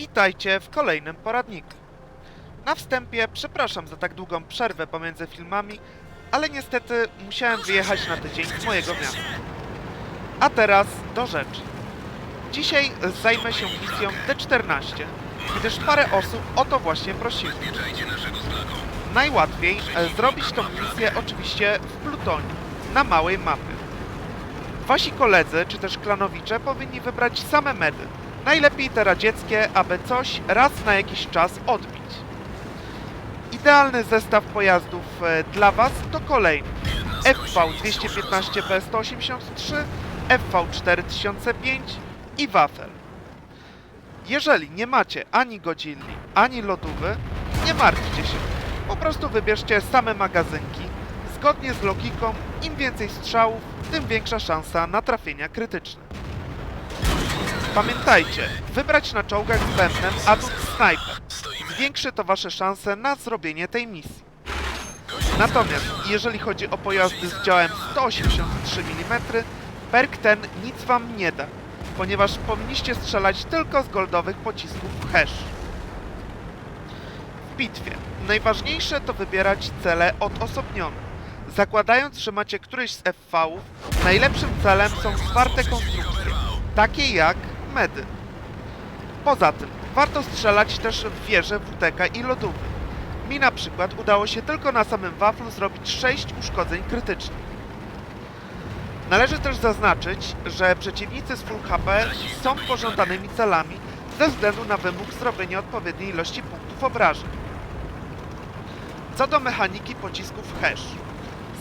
Witajcie w kolejnym poradniku. Na wstępie przepraszam za tak długą przerwę pomiędzy filmami, ale niestety musiałem wyjechać na tydzień z mojego miasta. A teraz do rzeczy. Dzisiaj zajmę się misją D14, gdyż parę osób o to właśnie prosiło. Najłatwiej e, zrobić tą misję oczywiście w Plutonie, na małej mapie. Wasi koledzy, czy też klanowicze powinni wybrać same medy. Najlepiej te radzieckie, aby coś raz na jakiś czas odbić. Idealny zestaw pojazdów e, dla Was to kolejny FV215B183, FV4005 i Wafel. Jeżeli nie macie ani godzilni, ani lodówy, nie martwcie się. Po prostu wybierzcie same magazynki. Zgodnie z logiką, im więcej strzałów, tym większa szansa na trafienia krytyczne. Pamiętajcie, wybrać na czołgach z bębnem atut Sniper. Zwiększy to wasze szanse na zrobienie tej misji. Natomiast jeżeli chodzi o pojazdy z działem 183 mm, perk ten nic wam nie da, ponieważ powinniście strzelać tylko z goldowych pocisków hash. W bitwie najważniejsze to wybierać cele odosobnione. Zakładając, że macie któryś z FV-ów, najlepszym celem są zwarte konstrukcje, takie jak medy. Poza tym, warto strzelać też w wieże WTK i lodówy. Mi na przykład udało się tylko na samym waflu zrobić 6 uszkodzeń krytycznych. Należy też zaznaczyć, że przeciwnicy z full HP są pożądanymi celami ze względu na wymóg zrobienia odpowiedniej ilości punktów obrażeń. Co do mechaniki pocisków hash.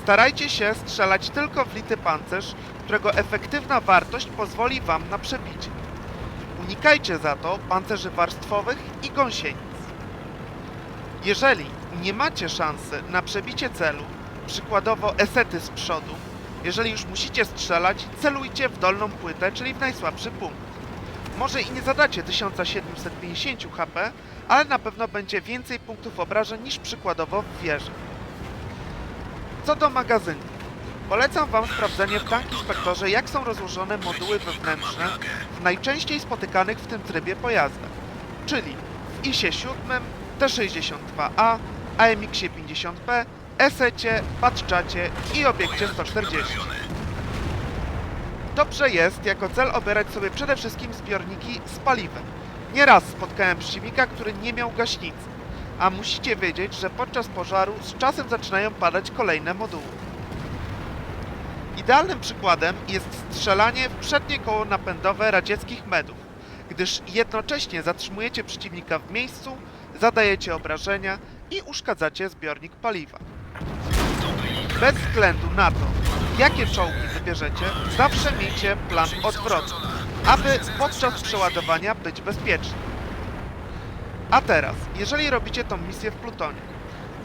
Starajcie się strzelać tylko w lity pancerz, którego efektywna wartość pozwoli Wam na przebicie. Unikajcie za to pancerzy warstwowych i gąsienic. Jeżeli nie macie szansy na przebicie celu, przykładowo esety z przodu, jeżeli już musicie strzelać, celujcie w dolną płytę, czyli w najsłabszy punkt. Może i nie zadacie 1750 HP, ale na pewno będzie więcej punktów obrażeń niż przykładowo w wieży. Co do magazynku. Polecam Wam sprawdzenie w Tank Inspektorze, jak są rozłożone moduły wewnętrzne w najczęściej spotykanych w tym trybie pojazdach, czyli w ISie 7, T62A, AMX-ie 50P, Esecie, Batczacie i Obiekcie 140. Dobrze jest jako cel obierać sobie przede wszystkim zbiorniki z paliwem. Nieraz spotkałem przeciwnika, który nie miał gaśnicy, a musicie wiedzieć, że podczas pożaru z czasem zaczynają padać kolejne moduły. Idealnym przykładem jest strzelanie w przednie koło napędowe radzieckich medów, gdyż jednocześnie zatrzymujecie przeciwnika w miejscu, zadajecie obrażenia i uszkadzacie zbiornik paliwa. Bez względu na to, jakie czołgi wybierzecie, zawsze miejcie plan odwrotny, aby podczas przeładowania być bezpieczny. A teraz, jeżeli robicie tą misję w Plutonie,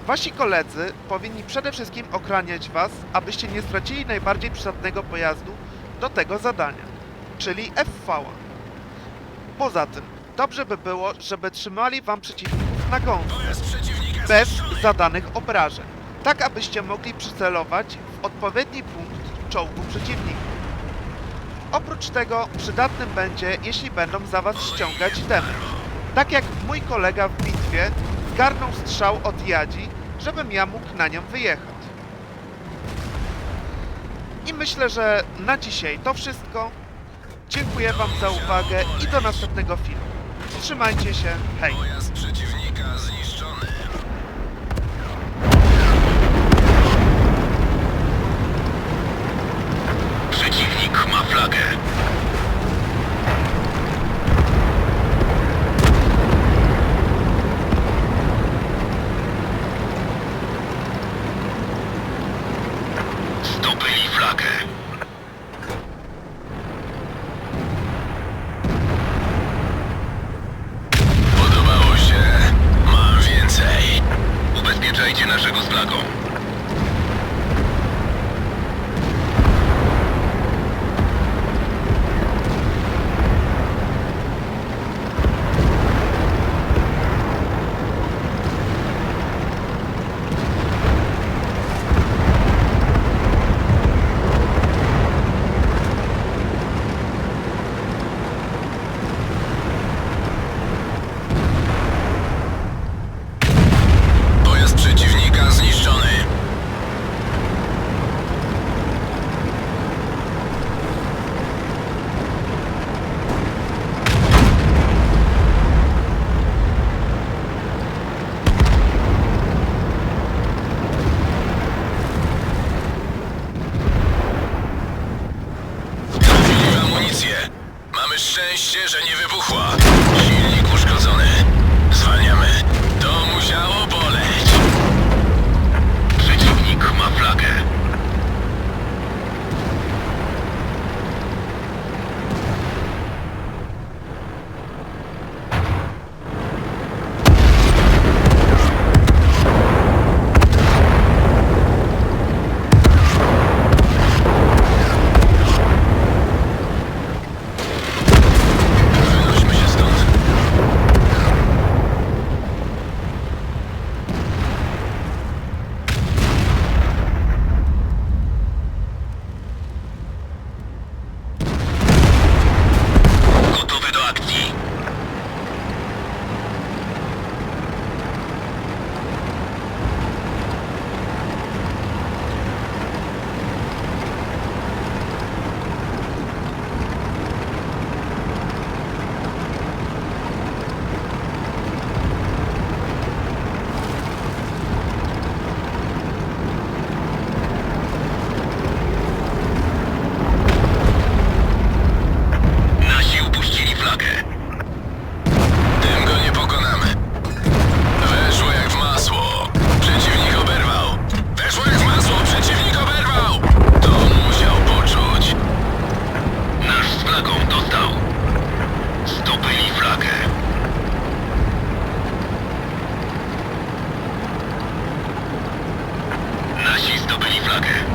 wasi koledzy powinni przede wszystkim ochraniać was, abyście nie stracili najbardziej przydatnego pojazdu do tego zadania, czyli FV. Poza tym, dobrze by było, żeby trzymali wam przeciwników na gąsce, bez zadanych obrażeń, tak abyście mogli przycelować w odpowiedni punkt czołgu przeciwnika. Oprócz tego przydatnym będzie, jeśli będą za was ściągać damage. Tak jak mój kolega w bitwie zgarnął strzał od Jadzi, żebym ja mógł na nią wyjechać. I myślę, że na dzisiaj to wszystko. Dziękuję Wam za uwagę i do następnego filmu. Trzymajcie się, hej! Pojazd przeciwnika zniszczony. Naszego z flagą. Mamy szczęście, że nie wybuchła. Okay.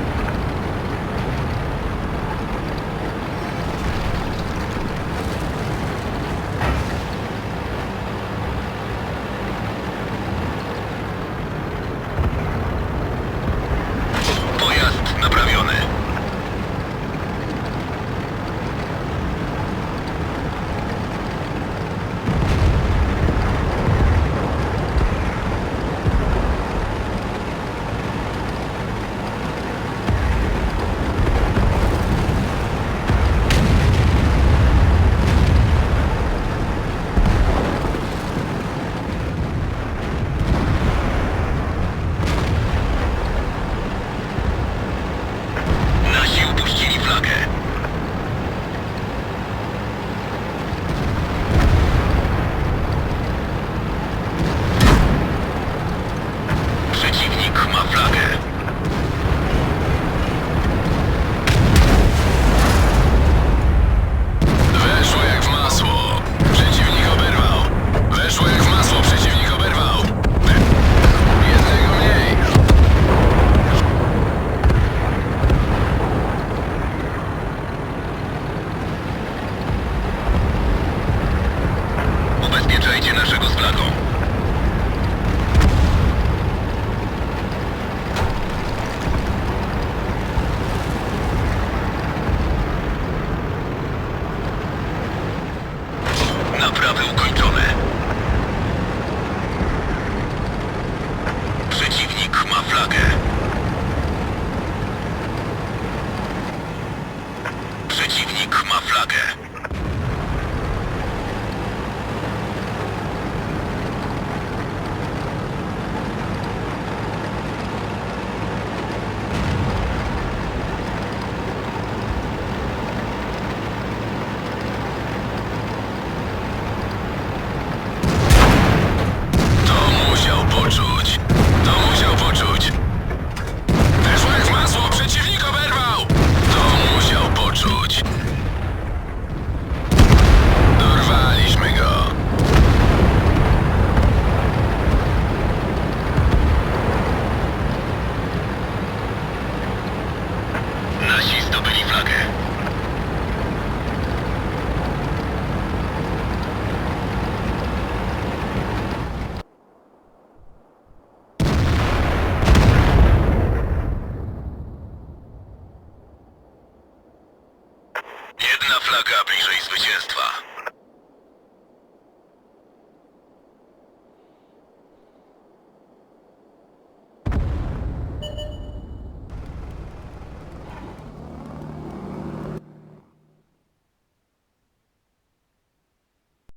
flaga bliżej zwycięstwa.